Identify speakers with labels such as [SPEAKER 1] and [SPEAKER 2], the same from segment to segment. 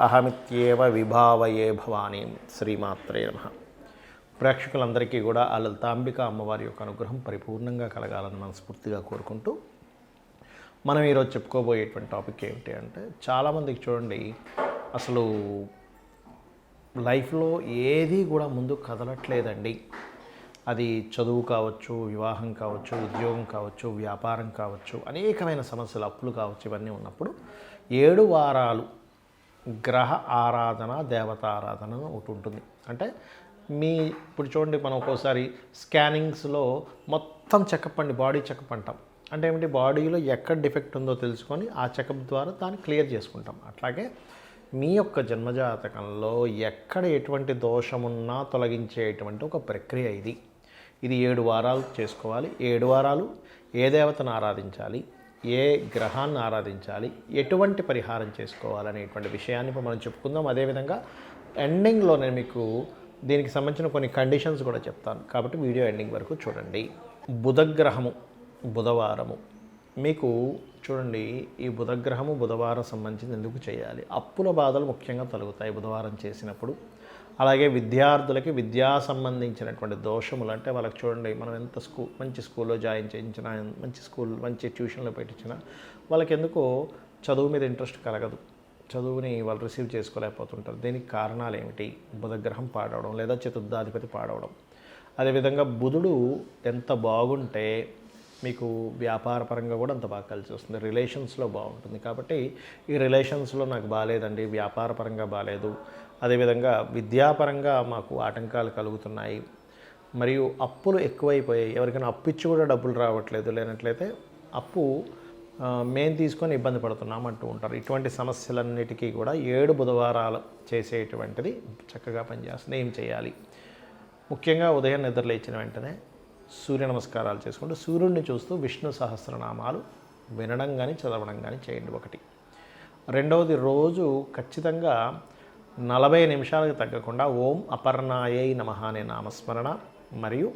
[SPEAKER 1] అహమిత్యేవ విభావయే భవానీం శ్రీమాత్రే నమ. ప్రేక్షకులందరికీ కూడా ఆ లలితాంబిక అమ్మవారి యొక్క అనుగ్రహం పరిపూర్ణంగా కలగాలని మనస్ఫూర్తిగా కోరుకుంటూ మనం ఈరోజు చెప్పుకోబోయేటువంటి టాపిక్ ఏమిటి అంటే చాలామందికి చూడండి అసలు లైఫ్లో ఏది కూడా ముందు కదలట్లేదండి. అది చదువు కావచ్చు వివాహం కావచ్చు ఉద్యోగం కావచ్చు వ్యాపారం కావచ్చు అనేకమైన సమస్యలు అప్పులు కావచ్చు ఇవన్నీ ఉన్నప్పుడు ఏడు వారాలు గ్రహ ఆరాధన దేవత ఆరాధన అని ఒకటి ఉంటుంది. అంటే మీ ఇప్పుడు చూడండి మనం ఒక్కోసారి స్కానింగ్స్లో మొత్తం చెకప్ అండి బాడీ చెకప్ అంటాం. అంటే ఏమిటి? బాడీలో ఎక్కడ డిఫెక్ట్ ఉందో తెలుసుకొని ఆ చెకప్ ద్వారా దాన్ని క్లియర్ చేసుకుంటాం. అట్లాగే మీ యొక్క జన్మజాతకంలో ఎక్కడ ఎటువంటి దోషమున్నా తొలగించేటువంటి ఒక ప్రక్రియ ఇది. ఇది ఏడు వారాలు చేసుకోవాలి. ఏడు వారాలు ఏ దేవతను ఆరాధించాలి? ఏ గ్రహాన్ని ఆరాధించాలి ఎటువంటి పరిహారం చేసుకోవాలనేటువంటి విషయాన్ని మనం చెప్పుకుందాం. అదేవిధంగా ఎండింగ్లో నేను మీకు దీనికి సంబంధించిన కొన్ని కండిషన్స్ కూడా చెప్తాను. కాబట్టి వీడియో ఎండింగ్ వరకు చూడండి. బుధగ్రహము బుధవారము. మీకు చూడండి ఈ బుధగ్రహము బుధవారం సంబంధించి ఎందుకు చేయాలి? అప్పుల బాధలు ముఖ్యంగా తొలగుతాయి బుధవారం చేసినప్పుడు. అలాగే విద్యార్థులకి విద్యా సంబంధించినటువంటి దోషములు అంటే వాళ్ళకి చూడండి మనం ఎంత స్కూల్ మంచి స్కూల్లో జాయిన్ చేయించినా మంచి స్కూల్ మంచి ట్యూషన్లో పెట్టించినా వాళ్ళకి ఎందుకో చదువు మీద ఇంట్రెస్ట్ కలగదు. చదువుని వాళ్ళు రిసీవ్ చేసుకోలేకపోతుంటారు. దీనికి కారణాలు ఏమిటి? బుధగ్రహం పాడవడం లేదా చతుర్థాధిపతి పాడవడం. అదేవిధంగా బుధుడు ఎంత బాగుంటే మీకు వ్యాపారపరంగా కూడా అంత బాగా కలిసి వస్తుంది. రిలేషన్స్లో బాగుంటుంది. కాబట్టి ఈ రిలేషన్స్లో నాకు బాగాలేదండి వ్యాపారపరంగా బాగాలేదు అదేవిధంగా విద్యాపరంగా మాకు ఆటంకాలు కలుగుతున్నాయి. మరియు అప్పులు ఎక్కువైపోయాయి. ఎవరికైనా అప్పు ఇచ్చి కూడా డబ్బులు రావట్లేదు. లేనట్లయితే అప్పు మేము తీసుకొని ఇబ్బంది పడుతున్నాం అంటూ ఉంటారు. ఇటువంటి సమస్యలన్నిటికీ కూడా ఏడు బుధవారాలు చేసేటువంటిది చక్కగా పనిచేస్తుంది. ఏం చేయాలి? ముఖ్యంగా ఉదయం నిద్ర లేచిన వెంటనే సూర్య నమస్కారాలు చేసుకుంటూ సూర్యుడిని చూస్తూ విష్ణు సహస్రనామాలు వినడం కానీ చదవడం కానీ చేయండి ఒకటి. రెండవది రోజు ఖచ్చితంగా నలభై నిమిషాలకు తగ్గకుండా ఓం అపర్ణాయై నమ అనే నామస్మరణ మరియు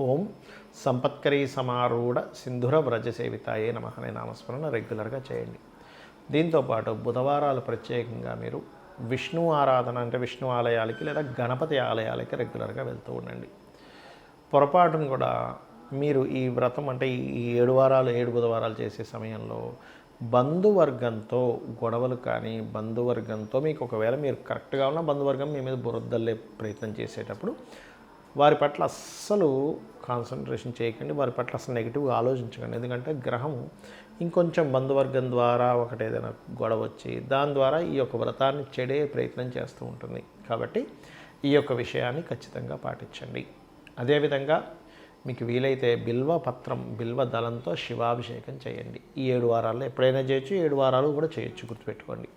[SPEAKER 1] ఓం సంపత్కరీ సమారూఢ సింధుర వ్రజ సేవితాయే నమ అనే నామస్మరణ రెగ్యులర్గా చేయండి. దీంతోపాటు బుధవారాలు ప్రత్యేకంగా మీరు విష్ణు ఆరాధన అంటే విష్ణు ఆలయాలకి లేదా గణపతి ఆలయాలకి రెగ్యులర్గా వెళ్తూ ఉండండి. పొరపాటును కూడా మీరు ఈ వ్రతం అంటే ఈ ఏడు వారాలు ఏడు బుధవారాలు చేసే సమయంలో బంధువర్గంతో గొడవలు కానీ బంధువర్గంతో మీకు ఒకవేళ మీరు కరెక్ట్గా ఉన్న బంధువర్గం మీ మీద బురద్దల్లే ప్రయత్నం చేసేటప్పుడు వారి పట్ల అస్సలు కాన్సన్ట్రేషన్ చేయకండి వారి పట్ల అసలు నెగిటివ్గా ఆలోచించకండి. ఎందుకంటే గ్రహం ఇంకొంచెం బంధువర్గం ద్వారా ఒకటి ఏదైనా గొడవ వచ్చి దాని ద్వారా ఈ యొక్క వ్రతాన్ని చెడే ప్రయత్నం చేస్తూ ఉంటుంది. కాబట్టి ఈ యొక్క విషయాన్ని ఖచ్చితంగా పాటించండి. అదేవిధంగా మీకు వీలైతే బిల్వ పత్రం బిల్వ దళంతో శివాభిషేకం చేయండి. ఈ ఏడు వారాల్లో ఎప్పుడైనా చేయొచ్చు ఏడు వారాలు కూడా చేయొచ్చు గుర్తుపెట్టుకోండి.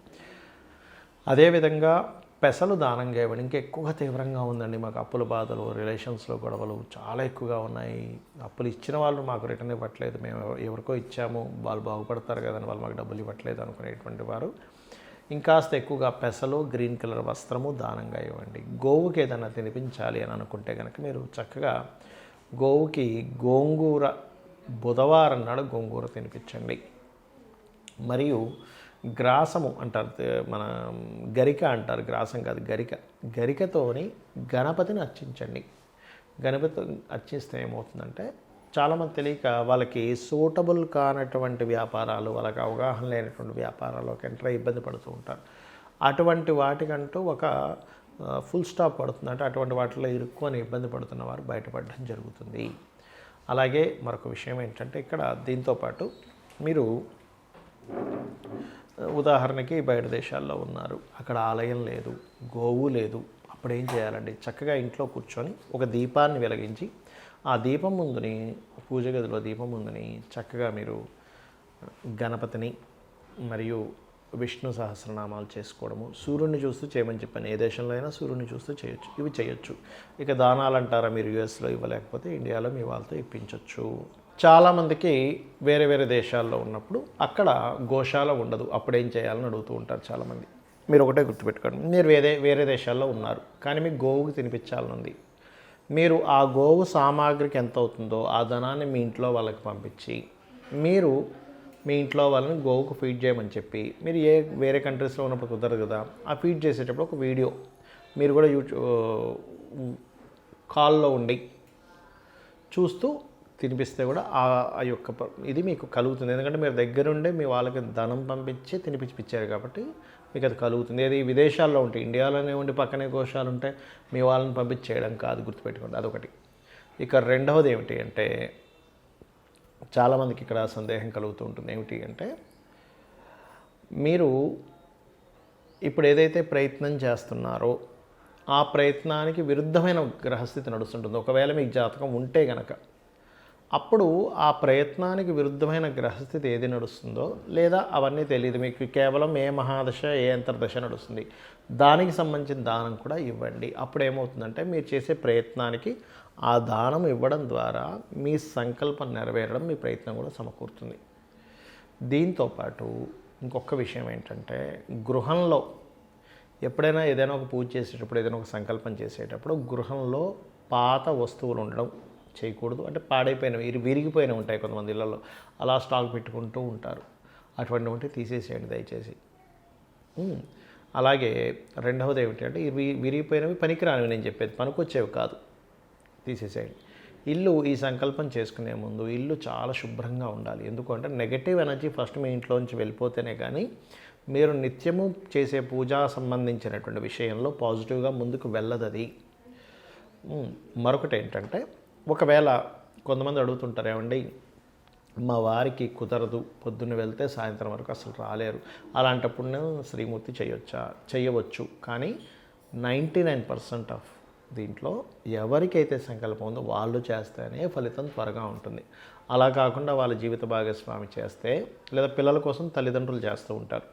[SPEAKER 1] అదేవిధంగా పెసలు దానంగా ఇవ్వండి ఇంకా ఎక్కువగా తీవ్రంగా ఉందండి మాకు అప్పుల బాధలు రిలేషన్స్లో గొడవలు చాలా ఎక్కువగా ఉన్నాయి. అప్పులు ఇచ్చిన వాళ్ళు మాకు రిటర్న్ ఇవ్వట్లేదు మేము ఎవరికో ఇచ్చాము వాళ్ళు బాగుపడతారు కదని వాళ్ళు మాకు డబ్బులు ఇవ్వట్లేదు అనుకునేటువంటి వారు. ఇంకాస్త ఎక్కువగా పెసలు గ్రీన్ కలర్ వస్త్రము దానంగా ఇవ్వండి. గోవుకి ఏదైనా తినిపించాలి అని అనుకుంటే కనుక మీరు చక్కగా గోవుకి గోంగూర బుధవారం నాడు గోంగూర తినిపించండి. మరియు గ్రాసము అంటారు మన గరిక అంటారు గ్రాసం కాదు గరిక. గరికతోని గణపతిని అర్చించండి. గణపతి అర్చిస్తే ఏమవుతుందంటే చాలామంది తెలియక వాళ్ళకి సూటబుల్ కానటువంటి వ్యాపారాలు వాళ్ళకి అవగాహన లేనటువంటి వ్యాపారాలు ఎంటర్ ఇబ్బంది పడుతూ ఉంటారు. అటువంటి వాటికంటూ ఒక ఫుల్ స్టాప్ పడుతుంది. అంటే అటువంటి వాటిలో ఇరుక్కొని ఇబ్బంది పడుతున్న వారు బయటపడడం జరుగుతుంది. అలాగే మరొక విషయం ఏంటంటే ఇక్కడ దీంతోపాటు మీరు ఉదాహరణకి బయట దేశాల్లో ఉన్నారు. అక్కడ ఆలయం లేదు గోవు లేదు. అప్పుడు ఏం చేయాలండి? చక్కగా ఇంట్లో కూర్చొని ఒక దీపాన్ని వెలిగించి ఆ దీపం ముందుని పూజ గదిలో దీపం ముందుని చక్కగా మీరు గణపతిని మరియు విష్ణు సహస్రనామాలు చేసుకోవడము సూర్యుడిని చూస్తూ చేయమని చెప్పాను. ఏ దేశంలో అయినా సూర్యుడిని చూస్తూ చేయొచ్చు. ఇవి చేయొచ్చు. ఇక దానాలు అంటారా మీరు యుఎస్లో ఇవ్వలేకపోతే ఇండియాలో మీ వాళ్ళతో ఇప్పించవచ్చు చాలామందికి వేరే వేరే దేశాల్లో ఉన్నప్పుడు అక్కడ గోశాల ఉండదు. అప్పుడేం చేయాలని అడుగుతూ ఉంటారు చాలామంది. మీరు ఒకటే గుర్తుపెట్టుకోండి. మీరు వేరే వేరే దేశాల్లో ఉన్నారు. కానీ మీకు గోవుకి తినిపించాలని ఉంది మీరు ఆ గోవు సామాగ్రికి ఎంత అవుతుందో ఆ ధనాన్ని మీ ఇంట్లో వాళ్ళకి పంపించి మీరు మీ ఇంట్లో వాళ్ళని గోవుకు ఫీడ్ చేయమని చెప్పి మీరు ఏ వేరే కంట్రీస్లో ఉన్నప్పుడు కుదరదు కదా ఆ ఫీడ్ చేసేటప్పుడు ఒక వీడియో మీరు కూడా యూట్యూబ్ కాల్లో ఉండి చూస్తూ తినిపిస్తే కూడా ఆ ఆ యొక్క ఇది మీకు కలుగుతుంది. ఎందుకంటే మీరు దగ్గరుండే మీ వాళ్ళకి ధనం పంపించి తినిపించిపించారు కాబట్టి మీకు అది కలుగుతుంది. అది విదేశాల్లో ఉంటాయి ఇండియాలోనే ఉండి పక్కనే కోశాలు ఉంటే మీ వాళ్ళని పంపించేయడం కాదు గుర్తుపెట్టుకోండి. అదొకటి. ఇక రెండవది ఏమిటి అంటే చాలామందికి ఇక్కడ సందేహం కలుగుతూ ఉంటుంది. ఏమిటి అంటే మీరు ఇప్పుడు ఏదైతే ప్రయత్నం చేస్తున్నారో ఆ ప్రయత్నానికి విరుద్ధమైన గ్రహస్థితి నడుస్తుంటుంది. ఒకవేళ మీకు జాతకం ఉంటే గనక అప్పుడు ఆ ప్రయత్నానికి విరుద్ధమైన గ్రహస్థితి ఏది నడుస్తుందో లేదా అవన్నీ తెలియదు. మీకు కేవలం ఏ మహాదశ ఏ అంతర్దశ నడుస్తుంది. దానికి సంబంధించిన దానం కూడా ఇవ్వండి. అప్పుడు ఏమవుతుందంటే మీరు చేసే ప్రయత్నానికి ఆ దానం ఇవ్వడం ద్వారా మీ సంకల్పం నెరవేరడం మీ ప్రయత్నం కూడా సమకూరుతుంది. దీంతో పాటు ఇంకొక విషయం ఏంటంటే గృహంలో ఎప్పుడైనా ఏదైనా ఒక పూజ చేసేటప్పుడు ఏదైనా ఒక సంకల్పం చేసేటప్పుడు గృహంలో పాత వస్తువులు ఉండడం చేయకూడదు. అంటే పాడైపోయినవి విరిగిపోయినవి ఉంటాయి కొంతమంది ఇళ్ళలో అలా స్టాక్ పెట్టుకుంటూ ఉంటారు. అటువంటివి ఉంటే తీసేసేయండి దయచేసి. అలాగే రెండవది ఏమిటి అంటే ఇవి విరిగిపోయినవి పనికిరానివి నేను చెప్పేది పనికొచ్చేవి కాదు. తీసేసేయండి. ఇల్లు ఈ సంకల్పం చేసుకునే ముందు ఇల్లు చాలా శుభ్రంగా ఉండాలి. ఎందుకంటే నెగటివ్ ఎనర్జీ ఫస్ట్ మీ ఇంట్లోంచి వెళ్ళిపోతేనే కానీ మీరు నిత్యము చేసే పూజా సంబంధించినటువంటి విషయంలో పాజిటివ్గా ముందుకు వెళ్ళదది. మరొకటి ఏంటంటే ఒకవేళ కొంతమంది అడుగుతుంటారు ఏమండి మా వారికి కుదరదు పొద్దున్న వెళ్తే సాయంత్రం వరకు అసలు రాలేరు. అలాంటప్పుడు నేను శ్రీమూర్తి చేయొచ్చా? చేయవచ్చు. కానీ నైంటీ నైన్ పర్సెంట్ ఆఫ్ దీంట్లో ఎవరికైతే సంకల్పం ఉందో వాళ్ళు చేస్తేనే ఫలితం త్వరగా ఉంటుంది. అలా కాకుండా వాళ్ళ జీవిత భాగస్వామి చేస్తే లేదా పిల్లల కోసం తల్లిదండ్రులు చేస్తూ ఉంటారు.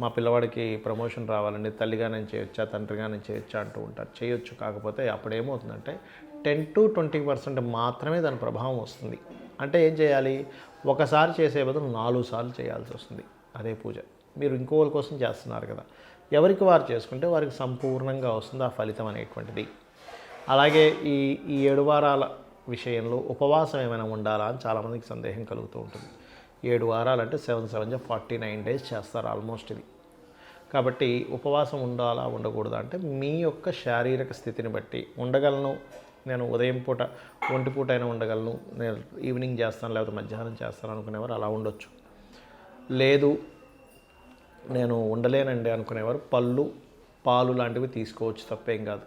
[SPEAKER 1] మా పిల్లవాడికి ప్రమోషన్ రావాలండి తల్లిగా నేను చేయొచ్చా తండ్రిగా నేను చేయొచ్చా అంటూ ఉంటారు. చేయొచ్చు కాకపోతే అప్పుడు ఏమవుతుందంటే టెన్ టు ట్వంటీ పర్సెంట్ మాత్రమే దాని ప్రభావం వస్తుంది. అంటే ఏం చేయాలి? ఒకసారి చేసే బదులు నాలుగు సార్లు చేయాల్సి వస్తుంది. అదే పూజ. మీరు ఇంకోళ్ళ కోసం చేస్తున్నారు కదా. ఎవరికి వారు చేసుకుంటే వారికి సంపూర్ణంగా వస్తుంది ఆ ఫలితం అనేటువంటిది. అలాగే ఈ ఈ ఏడు వారాల విషయంలో ఉపవాసం ఏమైనా ఉండాలా అని చాలామందికి సందేహం కలుగుతూ ఉంటుంది. ఏడు వారాలు అంటే seven seven forty nine days చేస్తారు ఆల్మోస్ట్ ఇది. కాబట్టి ఉపవాసం ఉండాలా ఉండకూడదా అంటే మీ యొక్క శారీరక స్థితిని బట్టి ఉండగలను. నేను ఉదయం పూట ఒంటి పూట అయినా ఉండగలను. నేను ఈవినింగ్ చేస్తాను లేకపోతే మధ్యాహ్నం చేస్తాను అనుకునేవారు అలా ఉండొచ్చు. లేదు నేను ఉండలేనండి అనుకునేవారు పళ్ళు పాలు లాంటివి తీసుకోవచ్చు తప్పేం కాదు.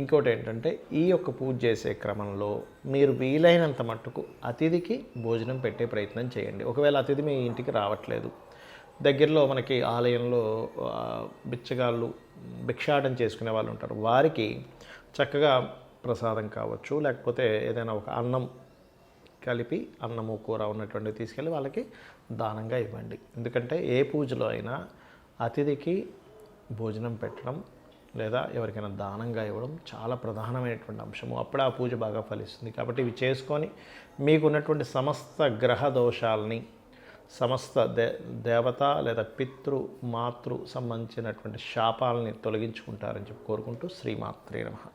[SPEAKER 1] ఇంకోటి ఏంటంటే ఈ యొక్క పూజ చేసే క్రమంలో మీరు వీలైనంత మట్టుకు అతిథికి భోజనం పెట్టే ప్రయత్నం చేయండి. ఒకవేళ అతిథి మీ ఇంటికి రావట్లేదు. దగ్గరలో మనకి ఆలయంలో బిచ్చగాళ్ళు భిక్షాటం చేసుకునే వాళ్ళు ఉంటారు. వారికి చక్కగా ప్రసాదం కావచ్చు లేకపోతే ఏదైనా ఒక అన్నం కలిపి అన్నము కూర ఉన్నటువంటివి తీసుకెళ్ళి వాళ్ళకి దానంగా ఇవ్వండి. ఎందుకంటే ఏ పూజలో అయినా అతిథికి భోజనం పెట్టడం లేదా ఎవరికైనా దానంగా ఇవ్వడం చాలా ప్రధానమైనటువంటి అంశము. అప్పుడే ఆ పూజ బాగా ఫలిస్తుంది. కాబట్టి ఇవి చేసుకొని మీకున్నటువంటి సమస్త గ్రహ దోషాలని సమస్త దే దేవత లేదా పితృ మాతృ సంబంధించినటువంటి శాపాలని తొలగించుకుంటారని చెప్పి కోరుకుంటూ శ్రీమాత్రే నమ.